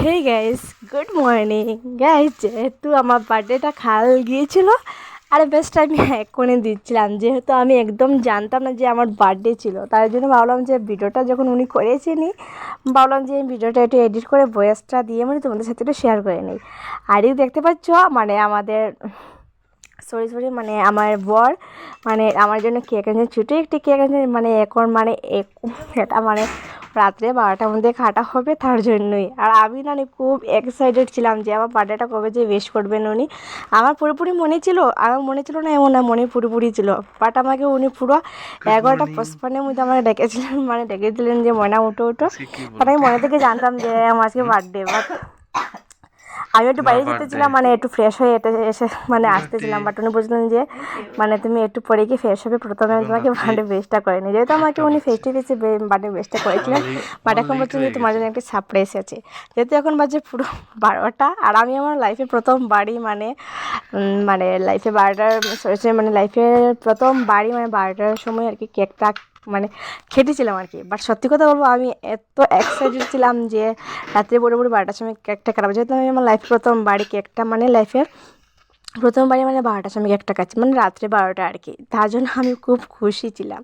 Hey guys good morning guys যেহেতু আমার বার্থডেটা খাল গিয়েছিল, আর বেস্ট আমি এক্ষুনি দিচ্ছিলাম। যেহেতু আমি একদম জানতাম না যে আমার বার্থডে ছিল, তাই জন্য ভাবলাম যে ভিডিওটা যখন উনি করেছেনি ভাবলাম যে এই ভিডিওটা একটু এডিট করে ভয়েসটা দিয়ে মানে তোমাদের সাথে একটু শেয়ার করে নিই। আর দেখতে পাচ্ছ মানে আমাদের সরি সরি মানে আমার বর মানে আমার জন্য কেক এনেছে ছোটো একটি কেক এনেছে মানে এখন মানে এটা মানে রাত্রে বারোটার মধ্যে খাটা হবে তার জন্যই। আর আমি না খুব এক্সাইটেড ছিলাম যে আমার বার্থডেটা কবে যে বেশ করবেন উনি। আমার পুরোপুরি মনে ছিল আমার মনে ছিল না এমন না মনে পুরোপুরি ছিল। বাট আমাকে উনি পুরো এগারোটা পঁচপান্নের মধ্যে আমাকে ডেকেছিলেন মানে ডেকেছিলেন যে ময়না উঠো উঠো। বাট আমি মনে থেকে জানতাম যে আমার আজকে বার্থডে বাট আমি একটু বাইরে যেতেছিলাম মানে একটু ফ্রেশ হয়ে এটা এসে মানে আসতেছিলাম বাট উনি বুঝলেন যে মানে তুমি একটু পরে গিয়ে ফ্রেশ হবে প্রথমে তোমাকে বার্থডে বেস্টটা করে নিই যেহেতু আমাকে উনি ফেস টু ফেসে বার্থডে বেস্টটা করেছিলেন বাট এখন বলছেন যে তোমার জন্য একটা সারপ্রাইজ আছে। যেহেতু এখন বাজে পুরো বারোটা আর আমি আমার লাইফে প্রথম বাড়ি মানে মানে লাইফে বারোটার মানে লাইফে প্রথম বাড়ি মানে বারোটার সময় আর কি কেকটা মানে খেটেছিলাম আর কি বাট সত্যি কথা বলব, আমি এত এক্সাইটেড ছিলাম যে রাত্রে বড় বড় বারোটার সময় কেকটা কাটাবো যেহেতু আমি আমার লাইফ প্রথম বাড়ি কেকটা মানে লাইফের প্রথম বাড়ি মানে বারোটার সময় একটা কাটছি মানে রাত্রে বারোটা আর কি। তার জন্য আমি খুব খুশি ছিলাম।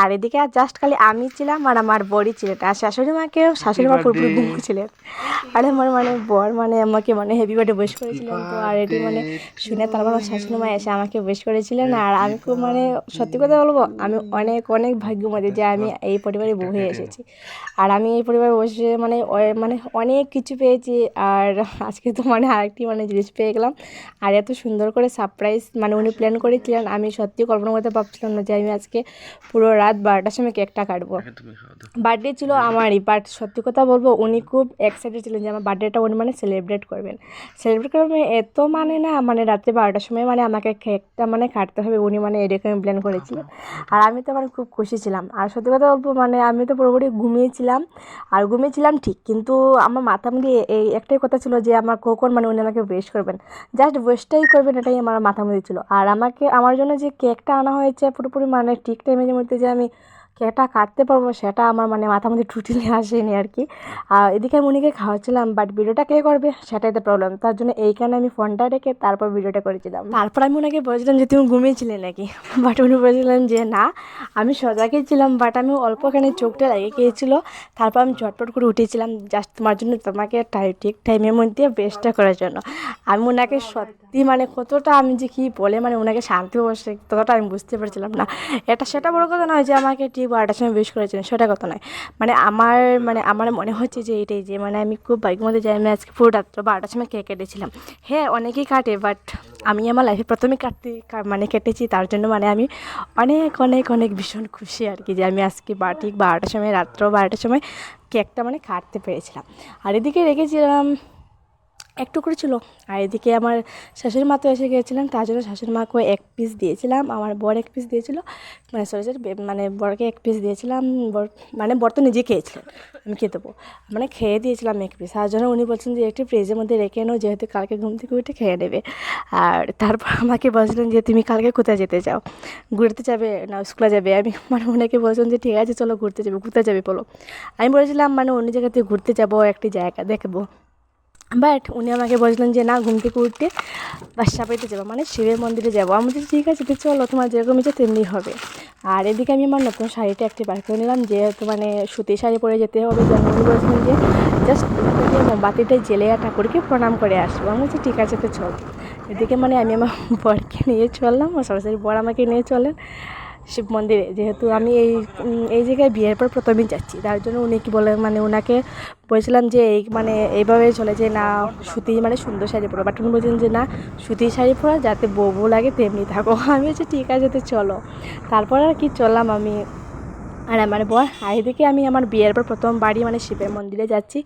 আর এদিকে আর জাস্ট খালি আমি ছিলাম আর আমার বড়ি ছিলেন আর শাশুড়ি মাকে শাশুড়ি মা পুরোপুরি ঘুম ছিলেন। আর আমার মানে বর মানে আমাকে মানে হেভি বার্থডে উইশ করেছিলেন তো। আর এটি মানে শুনে তারপর আমার শাশুড়ি মা এসে আমাকে উইশ করেছিলেন। আর আমি খুব মানে সত্যি কথা বলব আমি অনেক অনেক ভাগ্য ভাগ্যমতী যে আমি এই পরিবারে বউ হয়ে এসেছি। আর আমি এই পরিবারে বসে মানে মানে অনেক কিছু পেয়েছি। আর আজকে তো মানে আরেকটি মানে জিনিস পেয়ে গেলাম। আর এত সুন্দর করে সারপ্রাইজ মানে উনি প্ল্যান করেছিলেন। আমি সত্যি কল্পনা করতে পারছিলাম না যে আমি আজকে পুরো রাত বারোটার সময় কেকটা কাটবো। বার্থডে ছিল আমারই বাট সত্যি কথা বলব উনি খুব এক্সাইটেড ছিলেন যে আমার বার্থডেটা উনি মানে সেলিব্রেট করবেন। সেলিব্রেট করবেন এত মানে না মানে রাত্রে বারোটার সময় মানে আমাকে কেকটা মানে কাটতে হবে উনি মানে এরকমই প্ল্যান করেছিলেন। আর আমি তো মানে খুব খুশি ছিলাম। আর সত্যি কথা বলব মানে আমি তো পুরোপুরি ঘুমিয়েছিলাম আর ঘুমিয়েছিলাম ঠিক কিন্তু আমার মাথার মধ্যে এই একটাই কথা ছিল যে আমার কখন মানে উনি আমাকে ওয়েস্ট করবেন। জাস্ট ওয়েস্টটাই করবেন এটাই আমার মাথার মধ্যে ছিল। আর আমাকে, আমার জন্য যে কেকটা আনা হয়েছে পুরোপুরি মানে ঠিক টাইমের মধ্যে যে আমি কেকটা কাটতে পারব সেটা আমার মানে মাথার মধ্যে টুটিলে আসেনি আর কি। আর এদিকে আমি উনিকে খাওয়াচ্ছিলাম বাট ভিডিওটা কে করবে সেটাই তো প্রবলেম তার জন্য এইখানে আমি ফোনটা রেখে তারপর ভিডিওটা করেছিলাম। তারপর আমি ওনাকে বলেছিলাম যে, তুমি ঘুমিয়েছিলে নাকি? বাট উনি বলেছিলেন যে, না, আমি সজাগই ছিলাম বাট আমি অল্পখানি চোখটা লেগে গিয়েছিল। তারপর আমি ঝটপট করে উঠেছিলাম জাস্ট তোমার জন্য তোমাকে ঠিক টাইমের মধ্যে বেস্টটা করার জন্য। আমি ওনাকে সত্যি মানে কতটা আমি যে কী বলে মানে ওনাকে শান্তি বসে ততটা আমি বুঝতে পারছিলাম না। এটা সেটা বড় কথা নয় যে, আমাকে ঠিক বারোটার সময় বেশ করেছিলেন, সেটা কথা নয়। মানে আমার মানে আমার মনে হচ্ছে যে এটাই যে মানে আমি খুব বাইকের মধ্যে যাই আমি আজকে পুরো রাত্র বারোটার সময় কেক কেটেছিলাম। হ্যাঁ অনেকেই কাটে বাট আমি আমার লাইফে প্রথমে কাটতে মানে কেটেছি, তার জন্য মানে আমি অনেক অনেক অনেক ভীষণ খুশি আর কি যে আমি আজকে বা, ঠিক বারোটার সময়, রাত্র বারোটার সময় কেকটা মানে কাটতে পেরেছিলাম। আর এদিকে রেখেছিলাম একটু করে ছিল আর এদিকে আমার শাশুড়ি মা তো এসে গিয়েছিলেন, তার জন্য শাশুড়ি মাকে এক পিস দিয়েছিলাম, আমার বর এক পিস দিয়েছিল। মানে সরি সরি মানে বরকে এক পিস দিয়েছিলাম, বর মানে বর তো নিজে খেয়েছিলেন, আমি খেয়ে দেবো। মানে খেয়ে দিয়েছিলাম এক পিস তার জন্য উনি বলছেন যে একটি ফ্রিজের মধ্যে রেখে নাও যেহেতু কালকে ঘুম থেকে উঠে খেয়ে নেবে। আর তারপর আমাকে বলছিলেন যে তুমি কালকে কোথায় যেতে চাও? ঘুরতে যাবে না স্কুলে যাবে? আমি মানে ওনাকে বলছিলাম যে ঠিক আছে, চলো ঘুরতে যাবে, কোথায় যাবে বলো? আমি বলেছিলাম মানে অন্য জায়গাতে ঘুরতে যাব, একটি জায়গা দেখব। বাট উনি আমাকে বলছিলেন যে না ঘুম থেকে উঠতে বাসা বাড়িতে যাব মানে শিবের মন্দিরে যাব। আমি বলছি, ঠিক আছে। তো চলো তোমার যেরকম ইচ্ছে তেমনি হবে। আর এদিকে আমি আমার নতুন শাড়িটা একটি বার করে নিলাম যেহেতু মানে সুতির শাড়ি পরে যেতে হবে যেন উনি বলছিলেন যে জাস্ট মোমবাতিটা জেলে আর ঠাকুরকে প্রণাম করে আসব। আমি বলছি ঠিক আছে তো চল। এদিকে মানে আমি আমার বরকে নিয়ে চললাম সরাসরি বর আমাকে নিয়ে চলেন। শিব মন্দিরে। যেহেতু আমি এই এই জায়গায় বিয়ের পর প্রথমেই যাচ্ছি। তার জন্য উনি কি বলে মানে ওনাকে বলছিলাম যে এই মানে এইভাবে চলে যে না সুতি মানে সুন্দর শাড়ি পরো। বাট উনি বলছেন যে না সুতি শাড়ি পরা যাতে বউ লাগে তেমনি থাকো। আমি বলছি, ঠিক আছে, তো চলো। তারপর আর কি চললাম আমি। আর আমার বর এদিকে আমি আমার বিয়ের পর প্রথম বাড়ি মানে শিবের মন্দিরে যাচ্ছি।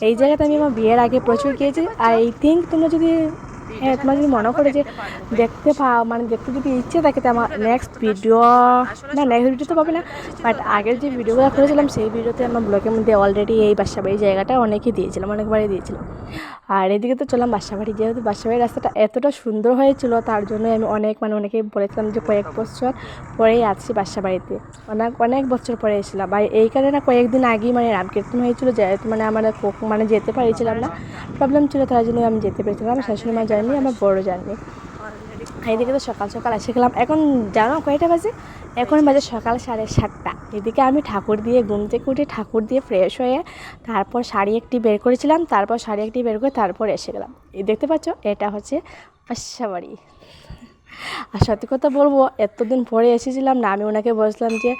এই জায়গাতে আমি আমার বিয়ের আগে প্রচুর গিয়েছি। আর থিঙ্ক তোমরা যদি হ্যাঁ তোমার যদি মনে করে যে দেখতে পাও মানে দেখতে যদি ইচ্ছে থাকে তো আমার নেক্সট ভিডিও না নেক্সট ভিডিও তো পাবে না বাট আগের যে ভিডিওগুলো করেছিলাম, সেই ভিডিওতে আমার ব্লগের মধ্যে অলরেডি এই বাসাবাড়ি জায়গাটা অনেকেই দিয়েছিলাম, অনেকবারই দিয়েছিলাম। আর এদিকে তো চললাম বাসাবাড়ি যেহেতু বাসাবাড়ির রাস্তাটা এতটা সুন্দর হয়েছিল, তার জন্য আমি অনেক মানে অনেকেই বলেছিলাম যে কয়েক বছর পরেই আছি বাসাবাড়িতে অনেক অনেক বছর পরে এসেছিলাম। বা এই কারণে না কয়েকদিন আগেই মানে রামকীর্তন হয়েছিল যেহেতু মানে আমার মানে যেতে পারছিলাম না। প্রবলেম ছিল তার জন্য আমি যেতে পেরেছিলাম। শাশুড়ি মা যাননি আমার বড়ো জানেনি এইদিকে তো সকাল সকাল এসে গেলাম। এখন জানো কয়টা বাজে? এখন বাজে সকাল সাড়ে সাতটা। এদিকে আমি ঠাকুর দিয়ে ঘুম থেকে উঠে ঠাকুর দিয়ে ফ্রেশ হয়ে তারপর শাড়ি একটি বের করেছিলাম, তারপর শাড়ি একটি বের করে তারপর এসে গেলাম। এই দেখতে পাচ্ছ, এটা হচ্ছে বাসাবাড়ি আর সত্যি কথা বলব এতদিন পরে এসেছিলাম না আমি ওনাকে বলছিলাম যে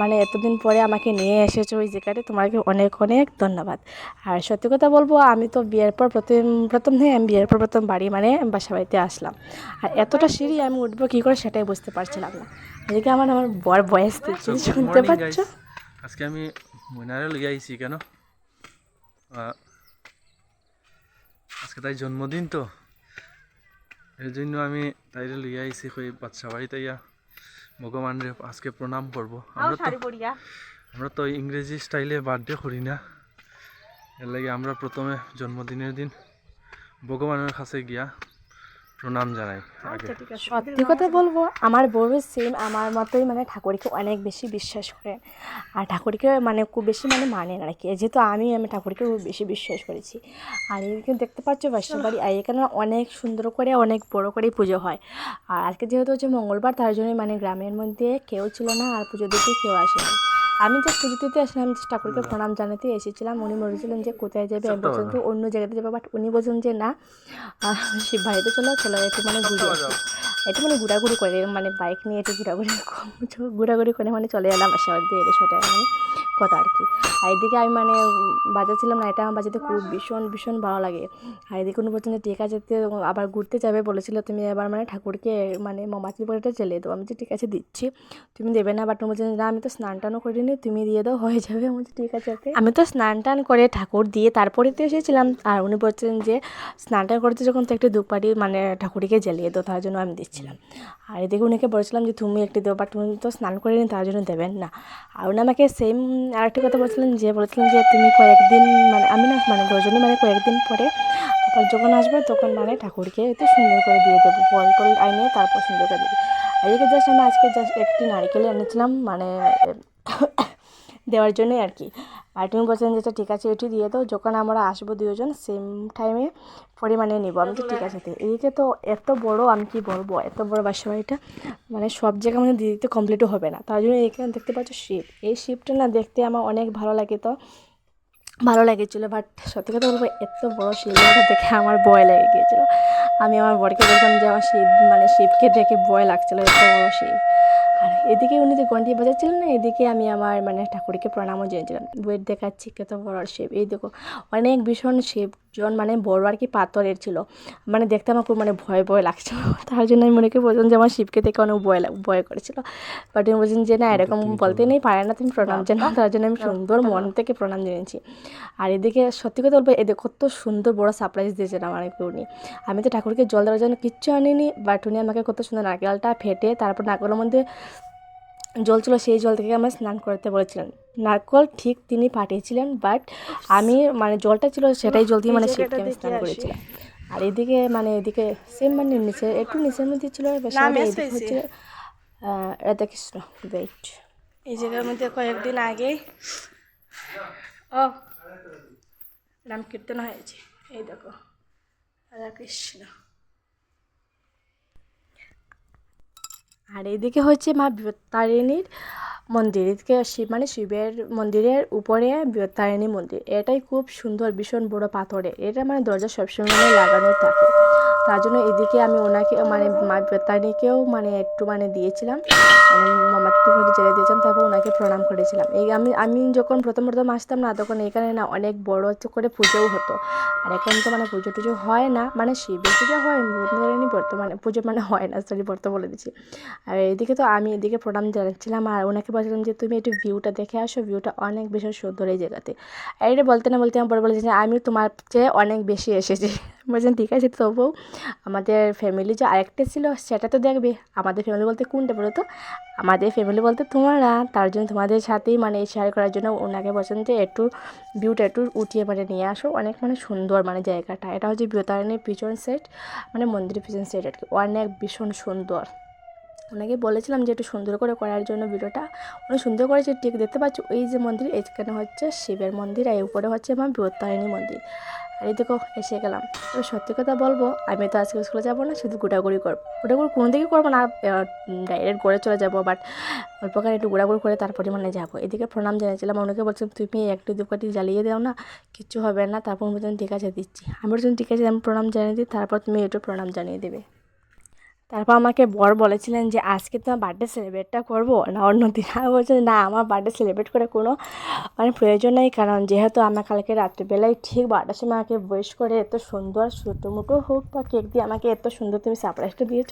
মানে এতদিন পরে আমাকে নিয়ে এসেছ ওই জায়গাটা তোমাকে অনেক অনেক ধন্যবাদ। আর সত্যি কথা বলব আমি তো বিয়ের পর প্রথম প্রথম থেকে আমি বিয়ের পর প্রথম বাড়ি মানে বাসা বাড়িতে আসলাম। আর এতটা সিঁড়ি আমি উঠবো কী করে সেটাই বুঝতে পারছিলাম না। এদিকে আমার আমার বর বয়স দিচ্ছে শুনতে পাচ্ছ? আজকে আমি ময়নারে লইয়া আইছি কেন আজকে তাই জন্মদিন তো। এর জন্য আমি তাইরে লইয়া আইছি কই বাচ্চা বাড়িতে তাইয়া ভগবানের আজকে প্রণাম করব। আমরা তো আমরা তো ইংরেজি স্টাইলে বার্থডে করি না। এর লাগে আমরা প্রথমে জন্মদিনের দিন ভগবানের কাছে গিয়া প্রণাম জানাই সত্যি কথা বলব আমার বড় সেম আমার মতোই মানে ঠাকুরকে অনেক বেশি বিশ্বাস করে। আর ঠাকুরকে মানে খুব বেশি মানে মানে না আর কি যেহেতু আমি আমি ঠাকুরকে খুব বেশি বিশ্বাস করেছি। আর এদিকে দেখতে পাচ্ছ বাসা বাড়ি আর এখানে অনেক সুন্দর করে অনেক বড় করে পুজো হয়। আর আজকে যেহেতু হচ্ছে মঙ্গলবার তার জন্যই মানে গ্রামের মধ্যে কেউ ছিল না আর পুজো দিতে কেউ আসেনি। আমি যে পুজো দিতে আসলাম চেষ্টা ঠাকুরকে প্রণাম জানাতে এসেছিলাম উনি বলেছিলেন যে কোথায় যাবে আমি বলছিলাম অন্য জায়গাতে যাব বাট উনি বলছেন যে না শিব বাড়িতে চলো চলো একটু মানে ঘুরে একটু মানে ঘোরাঘুরি করে মানে বাইক নিয়ে একটু ঘোরাঘুরি ঘোরাঘুরি করে মানে চলে এলাম বাসা বাড়িতে এড়ে সোটা মানে কথা আর কি। আর এদিকে আমি মানে বাজাচ্ছিলাম না, এটা আমার বাজাতে খুব ভীষণ ভীষণ ভালো লাগে। আর এদিকে উনি বলছেন যে ঠিক আছে আবার ঘুরতে যাবে বলেছিল, তুমি এবার মানে ঠাকুরকে মানে মোমাচির পরেটা চেলে দেবো আমি যে ঠিক আছে দিচ্ছি, তুমি দেবে না বাট বলছেন না, আমি তো স্নান টানও করিনি তুমি দিয়ে দাও, হয়ে যাবে আমি ঠিক আছে okay." আমি তো স্নান টান করে ঠাকুর দিয়ে তারপরে তো এসেছিলাম, আর উনি বলছেন যে স্নান টান করতে যখন তো একটু দুপাটি মানে ঠাকুরকে জ্বালিয়ে দাও, তার জন্য আমি দিচ্ছিলাম আর এদিকে উনিকে বলেছিলাম যে, তুমি একটি দেবো বাট উনি তো স্নান করেনি তার জন্য দেবেন। না। আর উনি আমাকে সেম আরেকটা কথা বলছিলেন যে, বলেছিলেন যে, তুমি কয়েকদিন মানে আমি না মানে দুজনই মানে কয়েকদিন পরে আবার যখন আসবে, তখন মানে ঠাকুরকে একটু সুন্দর করে দিয়ে দেবো, ফল টল আইনে তারপর সুন্দর করে দেবো। আর এদিকে জাস্ট আমি আজকে জাস্ট একটি নারকেল এনেছিলাম মানে দেওয়ার জন্যই আর কি। আর তুমি বলছেন যে আচ্ছা, ঠিক আছে এটি দিয়ে দাও। যখন আমরা আসব দুজন সেম টাইমে পরিমাণে নিব। আমি তো ঠিক আছে এদিকে তো এত বড় আমি কি বলব? এত বড় বাসা বাড়িটা মানে সব জায়গায় মানে দিয়ে দিতে কমপ্লিটও হবে না। তার জন্য এখানে দেখতে পাচ্ছ শিপ এই শিপটা না দেখতে আমার অনেক ভালো লাগে তো। ভালো লেগেছিলো বাট সত্যি কথা বলব এত বড় শিবলিঙ্গটা দেখে আমার ভয় লেগে গিয়েছিল। আমি আমার বরকে বলতাম যে আমার শিব মানে শিবকে দেখে ভয় লাগছিল এত বড় শিব আর এদিকে উনি যে ঘন্টি বাজাচ্ছিলেন না, এদিকে আমি আমার মানে ঠাকুরকে প্রণামও জেনেছিলাম। ওয়েট দেখাচ্ছি কত বড় শিব এই দেখো, অনেক ভীষণ শিবজন মানে বড় আর কি পাথরের ছিল। মানে দেখতে আমার খুব মানে ভয় ভয় লাগছিল। তার জন্য আমি মনে করি বলছিলাম যে আমার শিবকে দেখে অনেক ভয় লাগ- ভয় করেছিল। বাট উনি বলছেন যে না এরকম বলতে নেই পারে না তুমি প্রণাম জানাও। তার জন্য আমি সুন্দর মন থেকে প্রণাম জেনেছি আর এদিকে সত্যি কথা বলব এদিকে কত সুন্দর বড় সারপ্রাইজ দিয়েছেন আমাকে উনি আমি তো ঠাকুরকে জল দেওয়ার জন্য কিচ্ছু আনিনি বাট উনি আমাকে কত সুন্দর নারকেলটা ফেটে তারপর নারকেলের মধ্যে জল ছিল সেই জল থেকে আমরা স্নান করতে বলেছিলেন। নারকল ঠিক তিনি পাঠিয়েছিলেন বাট আমি মানে জলটা ছিল সেটাই জল দিয়ে মানে শিবকে আমি স্নান করেছিলাম। আর এদিকে মানে এদিকে সেম মানে নিচে একটু নিচের মধ্যে ছিল বেশি এদিকে হচ্ছে রাধাকৃষ্ণ ওয়েট এই জায়গার মধ্যে কয়েকদিন আগেই ও নাম কীর্তন হয়েছে। এই দেখো রাধাকৃষ্ণ। আর এদিকে হচ্ছে মা বৃহত্তারিণীর মন্দির। এদিকে শিব মানে শিবের মন্দিরের উপরে বৃহত্তারিণী মন্দির। এটাই খুব সুন্দর, ভীষণ বড় পাথরে। এটা মানে দরজা সবসময় মানে লাগানো থাকে। তার জন্য এদিকে আমি ওনাকে মানে মা বৃহত্তারিণীকেও মানে একটু মানে দিয়েছিলাম। মামাত্ম ঘরে জেলে দিয়েছিলাম, তারপর ওনাকে প্রণাম করেছিলাম। এই আমি আমি যখন প্রথম প্রথম আসতাম না, তখন এখানে না অনেক বড় করে পুজোও হতো। আর এখন তো মানে পুজো টুজো হয় না মানে শিবের পুজো হয় বৃহত্তারিণী বর্তমানে, পুজো মানে হয় না সরি বর্ত বলে দিচ্ছি। আর এদিকে তো আমি এদিকে প্রণাম জানাচ্ছিলাম আর ওনাকে বলছিলাম যে, তুমি একটু ভিউটা দেখে আসো, ভিউটা অনেক বেশি সুন্দর এই জায়গাতে। আর এটা বলতে না বলতে আমার বড় বলেছে যে আমি তোমার চেয়ে অনেক বেশি এসেছি। বলছেন ঠিক আছে, তবুও আমাদের ফ্যামিলি যে আরেকটা ছিল, সেটা তো দেখবে। আমাদের ফ্যামিলি বলতে কোনটা বলো তো? আমাদের ফ্যামিলি বলতে তোমরা, তার জন্য তোমাদের সাথেই মানে শেয়ার করার জন্য ওনাকে বলছেন যে, একটু ভিউটা একটু উঠিয়ে মানে নিয়ে আসো। অনেক মানে সুন্দর মানে জায়গাটা। এটা হচ্ছে বিয়তারণীর পিছন সেট মানে মন্দিরের পিছন সেট আর কি। অনেক ভীষণ সুন্দর। ওনাকে বলেছিলাম যে একটু সুন্দর করে করার জন্য ভিডিওটা। অনেক সুন্দর করে যে ঠিক দেখতে পাচ্ছ, ওই যে মন্দির, এখানে হচ্ছে শিবের মন্দির আর এই উপরে হচ্ছে আমার বৃহত্তারিণী মন্দির। আর এদিকেও এসে গেলাম। তো সত্যি কথা বলব, আমি তো আজকে স্কুলে যাব না, শুধু গুড়াগুড়ি করব। গোটাগুড়ি কোনো দিকে করব না ডাইরেক্ট গড়ে চলে যাব বাট অল্পখানে একটু গুড়াগুড়ি করে তারপরে মানে যাব। এদিকে প্রণাম জানিয়েছিলাম অনেকে বলছিলাম তুমি একটু দুপাটি জ্বালিয়ে দাও না, কিচ্ছু হবে না, তারপর বলছেন ঠিক আছে, দিচ্ছি। আমি ঠিক আছে, আমি প্রণাম জানিয়ে দিই, তারপর তুমি একটু প্রণাম জানিয়ে দেবে। তারপর আমাকে বর বলেছিলেন যে, আজকে তোমার বার্থডে সেলিব্রেটটা করব? না, অন্য দিন। আমি বলছি, না, আমার বার্থডে সেলিব্রেট করে কোনো মানে প্রয়োজন নেই, কারণ যেহেতু আমার কালকে রাত্রিবেলায় ঠিক বারোটার সময় আমাকে বয়স করে এত সুন্দর ছোটো মোটো হোক বা কেক দিয়ে আমাকে এত সুন্দর তুমি সারপ্রাইজটা দিয়েছ,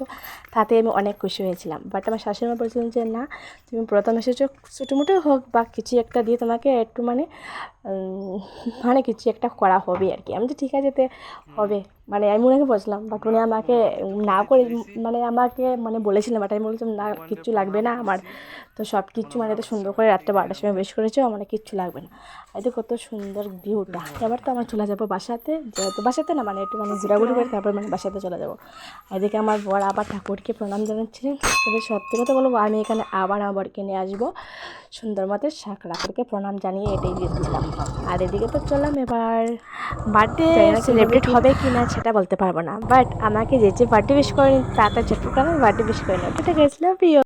তাতে আমি অনেক খুশি হয়েছিলাম। বাট আমার শাশুড়ি মা বলছিলেন যে, না, তুমি প্রথম এসেছ ছোটো মোটো হোক বা কিছু একটা দিয়ে তোমাকে একটু মানে মানে কিছু একটা করা হবে আর কি। আমি তো ঠিক আছে হবে। মানে আমি ওনাকে বলছিলাম বাট উনি আমাকে না করে মানে আমাকে মানে বলেছিলেন বাট আমি বলছিলাম, না কিচ্ছু লাগবে না আমার। তো সব কিছু মানে এত সুন্দর করে রাত্রে বারোটার সময় বেশ করেছ আমার কিচ্ছু লাগবে না। এই তো কত সুন্দর ভিউটা এবার তো আমার চলে যাব বাসাতে, যেহেতু বাসাতে না মানে একটু মানে ঘোরাঘুরি করে তারপর মানে বাসাতে চলে যাব। এদিকে আমার বর আবার ঠাকুরকে প্রণাম জানাচ্ছিলেন। তবে সত্যি কথা বলব, আমি এখানে আবার আবার কিনে আসব। সুন্দর মতো শাক রাখারকে প্রণাম জানিয়ে এটাই দিয়েছিলাম আর এদিকে তো চললাম এবার। বার্থডে সেলিব্রেট হবে কি না সেটা বলতে পারব না। বাট আমাকে যে যে বার্থডে উইশ করেন তাতে তার আমি বার্থডে উইশ করে নেব। গেছিলাম প্রিয়